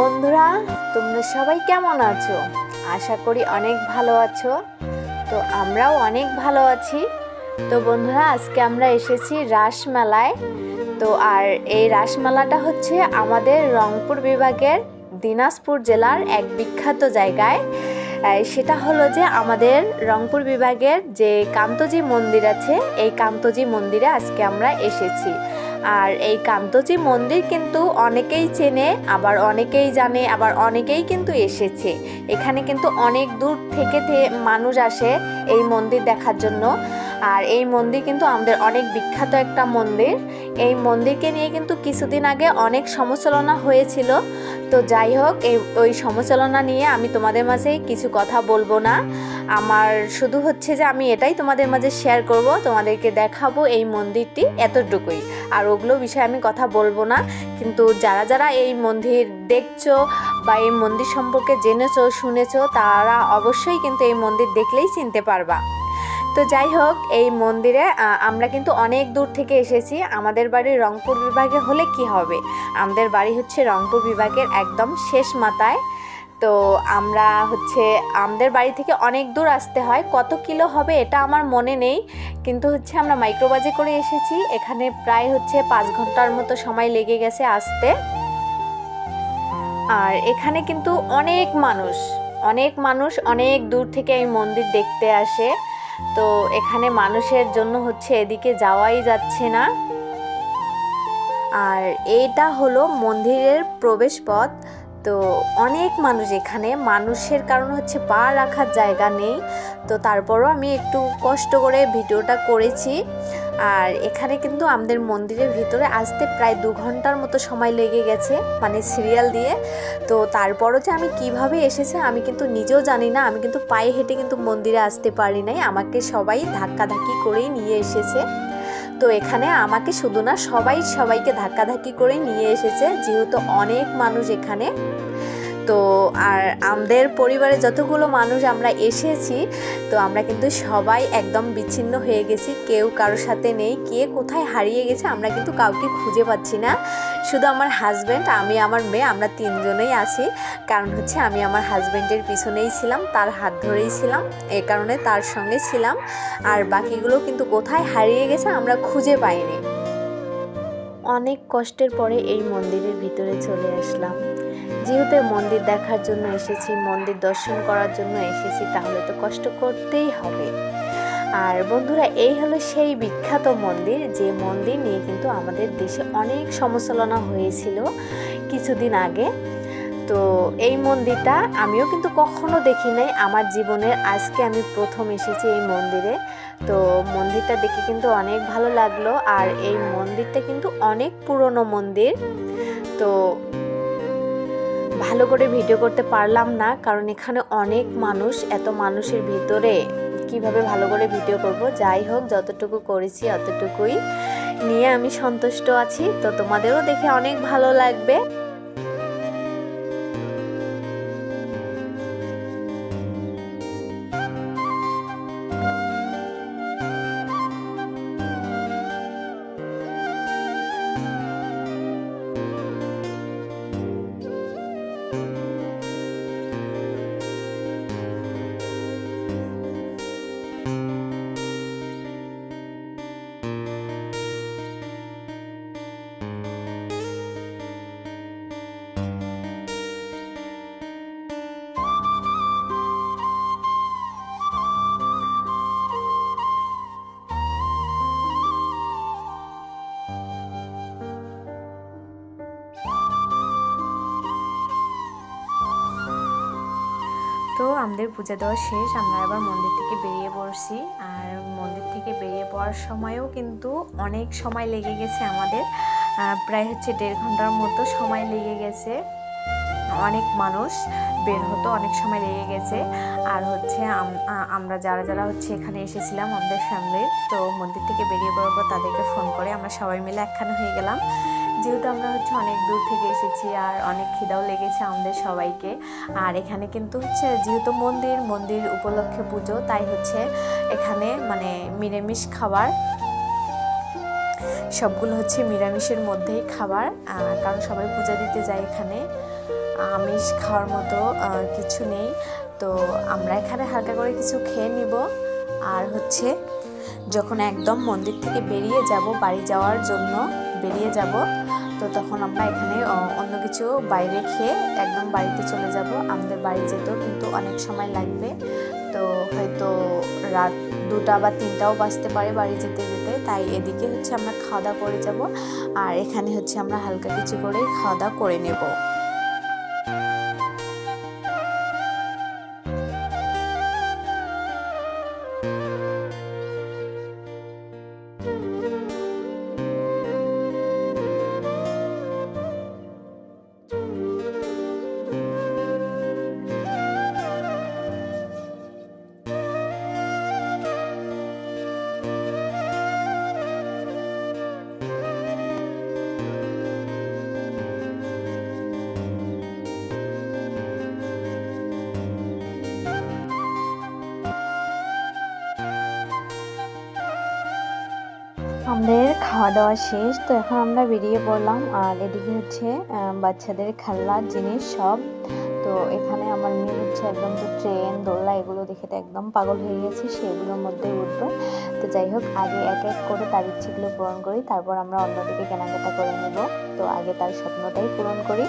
বন্ধুরা, তোমরা সবাই কেমন আছো? আশা করি অনেক ভালো আছো। তো আমরাও অনেক ভালো আছি। তো বন্ধুরা, আজকে আমরা এসেছি রাসমেলায়। তো আর এই রাসমেলাটা হচ্ছে আমাদের রংপুর বিভাগের দিনাজপুর জেলার এক বিখ্যাত জায়গায়। সেটা হলো যে আমাদের রংপুর বিভাগের যে কান্তজি মন্দির আছে, এই কান্তজি মন্দিরে আজকে আমরা এসেছি। আর এই কান্তজি মন্দির কিন্তু অনেকেই চেনে, আবার অনেকেই জানে, আবার অনেকেই কিন্তু এসেছে। এখানে কিন্তু অনেক দূর থেকে মানুষ আসে এই মন্দির দেখার জন্য। আর এই মন্দির কিন্তু আমাদের অনেক বিখ্যাত একটা মন্দির। এই মন্দিরকে নিয়ে কিন্তু কিছুদিন আগে অনেক সমালোচনা হয়েছিল। তো যাই হোক, এই, ওই সমালোচনা নিয়ে আমি তোমাদের মাঝে কিছু কথা বলব না। আমার শুধু হচ্ছে যে আমি এটাই তোমাদের মাঝে শেয়ার করব, তোমাদেরকে দেখাবো এই মন্দিরটি এতটুকুই। আর ওগুলো বিষয়ে আমি কথা বলব না। কিন্তু যারা যারা এই মন্দির দেখছ বা এই মন্দির সম্পর্কে জেনেছো, শুনেছো, তারা অবশ্যই কিন্তু এই মন্দির দেখলেই চিনতে পারবা। তো যাই হোক, এই মন্দিরে আমরা কিন্তু অনেক দূর থেকে এসেছি। আমাদের বাড়ি রংপুর বিভাগে হলে কি হবে? আমাদের বাড়ি হচ্ছে রংপুর বিভাগের একদম শেষ মাথায়। তো আমরা হচ্ছে, আমাদের বাড়ি থেকে অনেক দূর আসতে হয়। কত কিলো হবে এটা আমার মনে নেই। কিন্তু হচ্ছে আমরা মাইক্রোবাজে করে এসেছি। এখানে প্রায় হচ্ছে পাঁচ ঘণ্টার মতো সময় লেগে গেছে আসতে। আর এখানে কিন্তু অনেক মানুষ অনেক মানুষ অনেক দূর থেকে এই মন্দির দেখতে আসে। তো এখানে মানুষের জন্য হচ্ছে এদিকে যাওয়াই যাচ্ছে না। আর এইটা হলো মন্দিরের প্রবেশ পথ তো অনেক মানুষ এখানে, মানুষের কারণ হচ্ছে পা রাখার জায়গা নেই। তো তারপরও আমি একটু কষ্ট করে ভিডিওটা করেছি। আর এখানে কিন্তু আমাদের মন্দিরের ভিতরে আসতে প্রায় দু ঘণ্টার মতো সময় লেগে গেছে মানে সিরিয়াল দিয়ে। তো তারপরও যে আমি কীভাবে এসেছে আমি কিন্তু নিজেও জানি না। আমি কিন্তু পায়ে হেঁটে কিন্তু মন্দিরে আসতে পারি নাই। আমাকে সবাই ধাক্কাধাক্কি করেই নিয়ে এসেছে। তো এখানে আমাকে শুধু না সবাই সবাইকে ধাক্কাধাক্কি করে নিয়ে এসেছে। যেহেতু অনেক মানুষ এখানে। তো আর আমাদের পরিবারে যতগুলো মানুষ আমরা এসেছি, তো আমরা কিন্তু সবাই একদম বিচ্ছিন্ন হয়ে গেছি। কেউ কারোর সাথে নেই, কে কোথায় হারিয়ে গেছে আমরা কিন্তু কাউকে খুঁজে পাচ্ছি না। শুধু আমার হাজব্যান্ড আমি আমার মেয়ে, আমরা তিনজনেই আছি। কারণ হচ্ছে আমি আমার হাজব্যান্ডের পিছনেই ছিলাম, তার হাত ধরেই ছিলাম, এ কারণে তার সঙ্গে ছিলাম। আর বাকিগুলো কিন্তু কোথায় হারিয়ে গেছে আমরা খুঁজে পাইনি। অনেক কষ্টের পরে এই মন্দিরের ভিতরে চলে আসলাম। যেহেতু মন্দির দেখার জন্য এসেছি, মন্দির দর্শন করার জন্য এসেছি, তাহলে তো কষ্ট করতেই হবে। আর বন্ধুরা, এই হলো সেই বিখ্যাত মন্দির, যে মন্দির নিয়ে কিন্তু আমাদের দেশে অনেক সমালোচনা হয়েছিল কিছুদিন আগে। তো এই মন্দিরটা আমিও কিন্তু কখনো দেখি নাই, আমার জীবনের আজকে আমি প্রথম এসেছি এই মন্দিরে। তো মন্দিরটা দেখে কিন্তু অনেক ভালো লাগল, আর এই মন্দিরটা কিন্তু অনেক পুরনো মন্দির। তো ভালো করে ভিডিও করতে পারলাম না, কারণ এখানে অনেক মানুষ, এত মানুষের ভিতরে কীভাবে ভালো করে ভিডিও করব? যাই হোক, যতটুকু করেছি অতটুকুই। নিয়ে আমি সন্তুষ্ট আছি। তো তোমাদেরও দেখে অনেক ভালো লাগবে। আমাদের পূজা দেওয়া শেষ, আমরা এবার মন্দির থেকে বেরিয়ে পড়ছি। আর মন্দির থেকে বেরিয়ে পড়ার সময়ও কিন্তু অনেক সময় লেগে গেছে আমাদের। প্রায় হচ্ছে দেড় ঘণ্টার মতো সময় লেগে গেছে। অনেক মানুষ বের হতো অনেক সময় লেগে গেছে। আর হচ্ছে আমরা যারা যারা হচ্ছে এখানে এসেছিলাম আমাদের ফ্যামিলির তো মন্দির থেকে বেরিয়ে পড়ার পর তাদেরকে ফোন করে আমরা সবাই মিলে একখানে হয়ে গেলাম। যেহেতু আমরা হচ্ছে অনেক দূর থেকে এসেছি আর অনেক খিদাও লেগেছে আমাদের সবাইকে। আর এখানে কিন্তু হচ্ছে যেহেতু মন্দির মন্দির উপলক্ষে পুজো, তাই হচ্ছে এখানে মানে নিরামিষ খাবার, সবগুলো হচ্ছে নিরামিষের মধ্যেই খাবার কারণ সবাই পূজা দিতে যায় এখানে। আমিষ খাওয়ার মতো কিছু নেই। তো আমরা এখানে হালকা করে কিছু খেয়ে নিব। আর হচ্ছে যখন একদম মন্দির থেকে বেরিয়ে যাব, বাড়ি যাওয়ার জন্য বেরিয়ে যাব তো তখন আমরা এখানে অন্য কিছু বাইরে খেয়ে একদম বাড়িতে চলে যাব। আমাদের বাড়ি যেতেও কিন্তু অনেক সময় লাগবে। তো হয়তো রাত দুটা বা তিনটাও বাজতে পারে বাড়ি যেতে যেতে। তাই এদিকে হচ্ছে আমরা খাওয়া দাওয়া করে যাব। আর এখানে হচ্ছে আমরা হালকা কিছু করে খাওয়া দাওয়া করে নেব। আমাদের খাওয়া দাওয়া শেষ, তো এখন আমরা বেরিয়ে পড়লাম। আর এদিকে হচ্ছে বাচ্চাদের খেলনার জিনিস সব। তো এখানে আমার মেয়ে হচ্ছে একদম তো ট্রেন, দোলনা, এগুলো দেখে তো একদম পাগল হয়ে গেছে, সেগুলোর মধ্যে উঠবে। তো যাই হোক, আগে এক এক করে তার ইচ্ছেগুলো পূরণ করি, তারপর আমরা অন্যদিকে কেনাকাটা করে নেব। তো আগে তার স্বপ্নটাই পূরণ করি।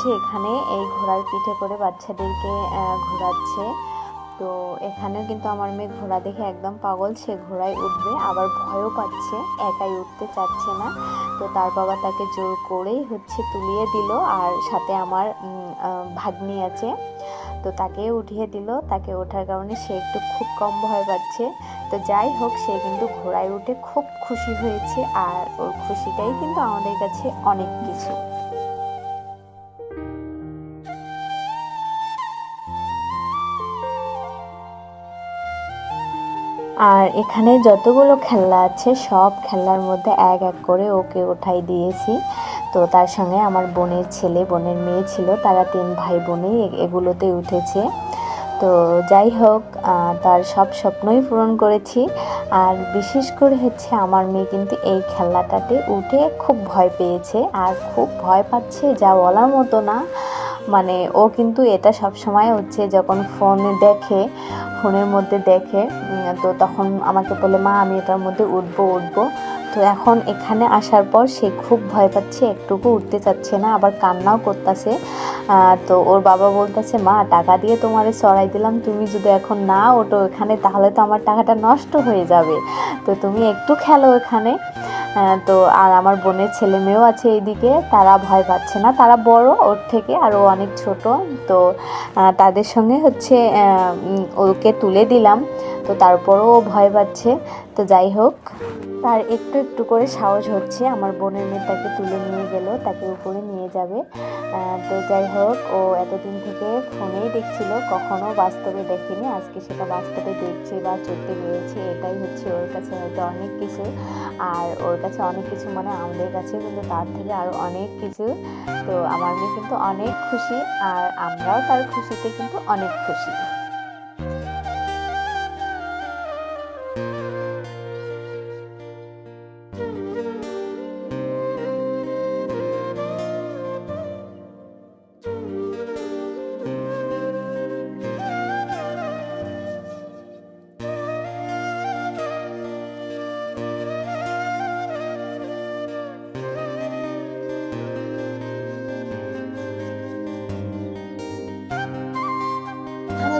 হচ্ছে এখানে এই ঘোড়ার পিঠে করে বাচ্চাদেরকে ঘোরাচ্ছে। তো এখানেও কিন্তু আমার মেয়ে ঘোড়া দেখে একদম পাগল, সে ঘোড়ায় উঠবে। আবার ভয়ও পাচ্ছে, একাই উঠতে চাচ্ছে না। তো তার বাবা তাকে জোর করেই হচ্ছে তুলিয়ে দিল। আর সাথে আমার ভাগ্নি আছে, তো তাকে উঠিয়ে দিল। তাকে ওঠার কারণে সে একটু খুব কম ভয় পাচ্ছে। তো যাই হোক, সে কিন্তু ঘোড়ায় উঠে খুব খুশি হয়েছে। আর ওর খুশিটাই কিন্তু আমাদের কাছে অনেক কিছু। আর এখানে যতগুলো খেলনা আছে, সব খেলনার মধ্যে এক এক করে ওকে ওঠাই দিয়েছি। তো তার সঙ্গে আমার বোনের ছেলে, বোনের মেয়ে ছিল, তারা তিন ভাই বোনেই এগুলোতে উঠেছে। তো যাই হোক তার সব স্বপ্নই পূরণ করেছি। আর বিশেষ করে হচ্ছে আমার মেয়ে কিন্তু এই খেলনাটাতে উঠে খুব ভয় পেয়েছে। আর খুব ভয় পাচ্ছে যা বলার মতো না। মানে ও কিন্তু এটা সব সময় হচ্ছে যখন ফোনে দেখে ফোনের মধ্যে দেখে তো তখন আমাকে বলে, মা, আমি এটার মধ্যে উঠবো উঠবো। তো এখন এখানে আসার পর সে খুব ভয় পাচ্ছে, একটুকু উঠতে চাচ্ছে না, আবার কান্নাও করতেছে। তো ওর বাবা বলতেছে, মা, টাকা দিয়ে তোমারে সরাই দিলাম, তুমি যদি এখন না ওঠো এখানে, তাহলে তো আমার টাকাটা নষ্ট হয়ে যাবে। তো তুমি একটু খেলো এখানে। তো আর আমার বোনের ছেলে মেয়েও আছে এইদিকে, তারা ভয় পাচ্ছে না। তারা বড় ওর থেকে, আর ও অনেক ছোট, তো তাদের সঙ্গে হচ্ছে ওকে তুলে দিলাম। তো তারপরও ভয় পাচ্ছে। তো যাই হোক, তার একটু একটু করে সাহস হচ্ছে। আমার বোনের মেয়ে তাকে তুলে নিয়ে গেল, তাকে উপরে নিয়ে যাবে। তো যাই হোক, ও এতদিন থেকে ফোনেই দেখছিল, কখনো বাস্তবে দেখেনি। আজকে সেটা বাস্তবে দেখছে বা চড়তে পেরেছে এটাই হচ্ছে ওর কাছে হয়তো অনেক কিছু। আর ওর কাছে অনেক কিছু মানে আমাদের কাছে কিন্তু তার থেকে আরও অনেক কিছু। তো আমার মেয়ে কিন্তু অনেক খুশি, আর আমরাও তার খুশিতে কিন্তু অনেক খুশি।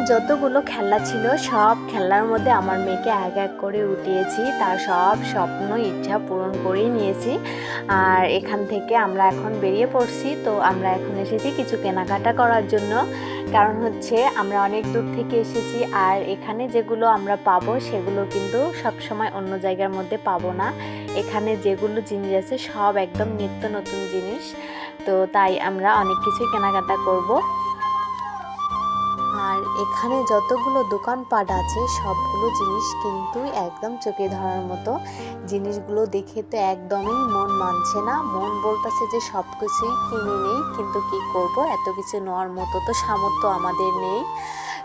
যতগুলো খেলনা ছিল, সব খেলনার মধ্যে আমার মেয়েকে এক এক করে উঠিয়েছি। তার সব স্বপ্ন, ইচ্ছা পূরণ করেই নিয়েছি। আর এখান থেকে আমরা এখন বেরিয়ে পড়ছি। তো আমরা এখন এসেছি কিছু কেনাকাটা করার জন্য। কারণ হচ্ছে আমরা অনেক দূর থেকে এসেছি আর এখানে যেগুলো আমরা পাবো, সেগুলো কিন্তু সব সময় অন্য জায়গার মধ্যে পাবো না। এখানে যেগুলো জিনিস আছে, সব একদম নিত্য নতুন জিনিস। তো তাই আমরা অনেক কিছুই কেনাকাটা করব। আর এখানে যতগুলো দোকানপাট আছে, সবগুলো জিনিস কিন্তু একদম চোখে ধরার মতো। জিনিসগুলো দেখে তো একদমই মন মানছে না। মন বলতেছে যে সব কিছুই কিনে নেই, কিন্তু কি করব? এত কিছু নেওয়ার মতো তো সামর্থ্য আমাদের নেই।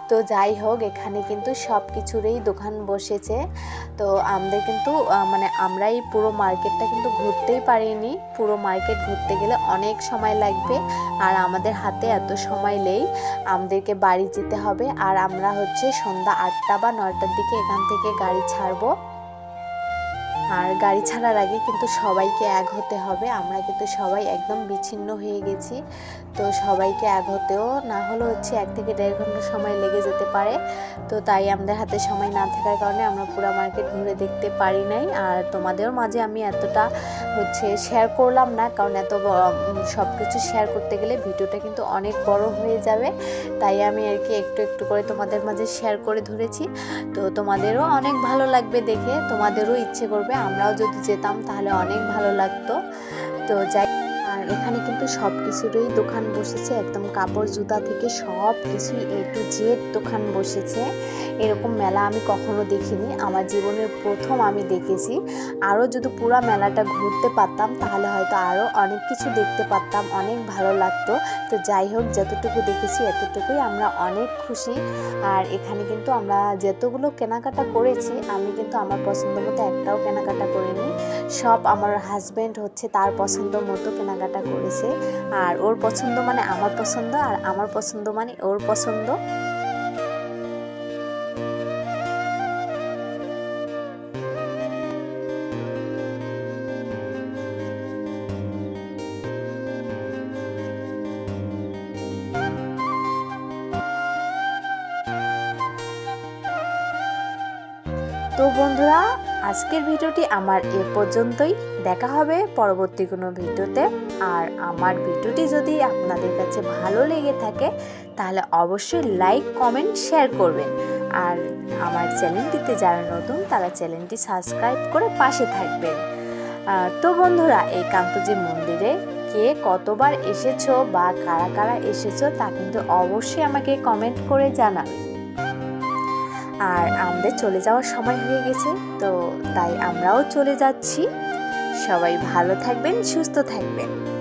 তো যাই হোক, এখানে কিন্তু সব কিছুরই দোকান বসেছে। তো আমাদের কিন্তু মানে আমরা এই পুরো মার্কেটটা কিন্তু ঘুরতেই পারিনি। পুরো মার্কেট ঘুরতে গেলে অনেক সময় লাগবে আর আমাদের হাতে এত সময় নেই। আমাদেরকে বাড়ি যেতে হবে আর আমরা হচ্ছে সন্ধ্যা আটটা বা নয়টার দিকে এখান থেকে গাড়ি ছাড়বো। আর গাড়ি ছাড়ার আগে কিন্তু সবাইকে এক হতে হবে। আমরা কিন্তু সবাই একদম বিচ্ছিন্ন হয়ে গেছি। তো সবাইকে এক হতেও না হলে হচ্ছে এক থেকে দেড় ঘণ্টা সময় লেগে যেতে পারে। তো তাই আমাদের হাতে সময় না থাকার কারণে আমরা পুরো মার্কেট ঘুরে দেখতে পারি নাই। আর তোমাদের মাঝে আমি এতটা হচ্ছে শেয়ার করলাম না, কারণ এত সব কিছু শেয়ার করতে গেলে ভিডিওটা কিন্তু অনেক বড় হয়ে যাবে। তাই আমি আর কি একটু একটু করে তোমাদের মাঝে শেয়ার করে ধরেছি। তো তোমাদেরও অনেক ভালো লাগবে দেখে। তোমাদেরও ইচ্ছে করবে আমরাও যদি যেতাম তাহলে অনেক ভালো লাগতো। তো যাই এখানে কিন্তু সব কিছুরই দোকান বসেছে। একদম কাপড়, জুতা থেকে সব কিছুই এ টু জেড দোকান বসেছে। এরকম মেলা আমি কখনো দেখিনি। আমার জীবনের প্রথম আমি দেখেছি। আরও যদি পুরো মেলাটা ঘুরতে পারতাম, তাহলে হয়তো আরও অনেক কিছু দেখতে পারতাম, অনেক ভালো লাগতো। তো যাই হোক, যতটুকু দেখেছি, এতটুকুই আমরা অনেক খুশি। আর এখানে কিন্তু আমরা যতগুলো কেনাকাটা করেছি, আমি কিন্তু আমার পছন্দ মতো একটাও কেনাকাটা করিনি। সব আমার হাজব্যান্ড হচ্ছে তার পছন্দ মতো কেনাকাটা করেছে। আর ওর পছন্দ মানে আমার পছন্দ, আর আমার পছন্দ মানে ওর পছন্দ। তো বন্ধুরা আজকের ভিডিওটি আমার এ পর্যন্তই। দেখা হবে পরবর্তী কোনো ভিডিওতে। আর আমার ভিডিওটি যদি আপনাদের কাছে ভালো লেগে থাকে, তাহলে অবশ্যই লাইক, কমেন্ট, শেয়ার করবেন। আর আমার চ্যানেলটিতে যারা নতুন, তারা চ্যানেলটি সাবস্ক্রাইব করে পাশে থাকবেন। তো বন্ধুরা এই কান্তজি মন্দিরে কে কতবার এসেছ বা কারা কারা এসেছ, তা কিন্তু অবশ্যই আমাকে কমেন্ট করে জানাবে। আর আমাদের চলে যাওয়ার সময় হয়ে গেছে, তো তাই আমরাও চলে যাচ্ছি। সবাই ভালো থাকবেন, সুস্থ থাকবেন।